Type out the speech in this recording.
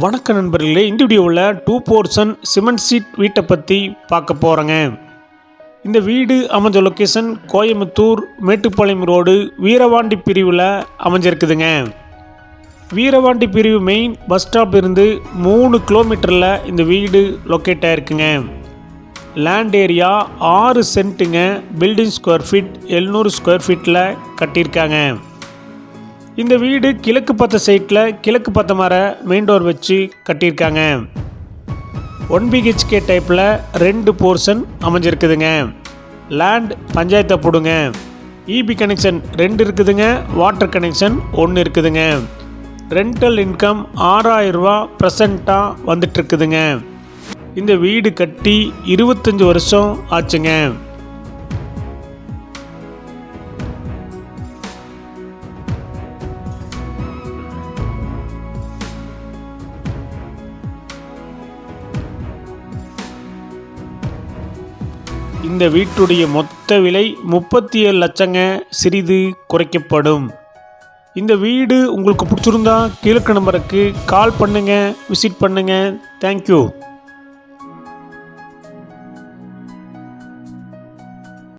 வணக்க நண்பர்களே இந்த வீடியோவில் டூ போர்ஷன் சிமெண்ட் சீட் வீட்டை பற்றி பார்க்க போகிறோங்க இந்த வீடு அமைஞ்ச லொக்கேஷன் கோயம்புத்தூர் மேட்டுப்பாளையம் ரோடு வீரவாண்டி பிரிவில் அமைஞ்சிருக்குதுங்க. வீரவாண்டி பிரிவு மெயின் பஸ் ஸ்டாப் இருந்து மூணு கிலோமீட்டரில் இந்த வீடு லொக்கேட் ஆகிருக்குங்க லேண்ட் ஏரியா ஆறு சென்ட்டுங்க பில்டிங் ஸ்கொயர் ஃபீட் எழுநூறு ஸ்கொயர் ஃபீட்டில் கட்டியிருக்காங்க. இந்த வீடு கிழக்கு பத்த சைட்டில் கிழக்கு பத்த மர மெயின் டோர் வச்சு கட்டியிருக்காங்க. ஒன் பிஹெச்கே டைப்பில் ரெண்டு போர்ஷன் அமைஞ்சிருக்குதுங்க. லேண்ட் பஞ்சாயத்தை போடுங்க. இபி கனெக்ஷன் ரெண்டு இருக்குதுங்க வாட்டர் கனெக்ஷன் ஒன்று இருக்குதுங்க. ரெண்டல் இன்கம் ஆறாயிரரூவா ப்ரெசண்ட்டாக வந்துட்டுருக்குதுங்க இந்த வீடு கட்டி இருபத்தஞ்சி வருஷம் ஆச்சுங்க. இந்த வீட்டுடைய மொத்த விலை முப்பத்தி ஏழு லட்சங்க. சிறிது குறைக்கப்படும். இந்த வீடு உங்களுக்கு பிடிச்சிருந்தா கீழக்க நம்பருக்கு கால் பண்ணுங்கள் விசிட் பண்ணுங்கள் தேங்க்யூ.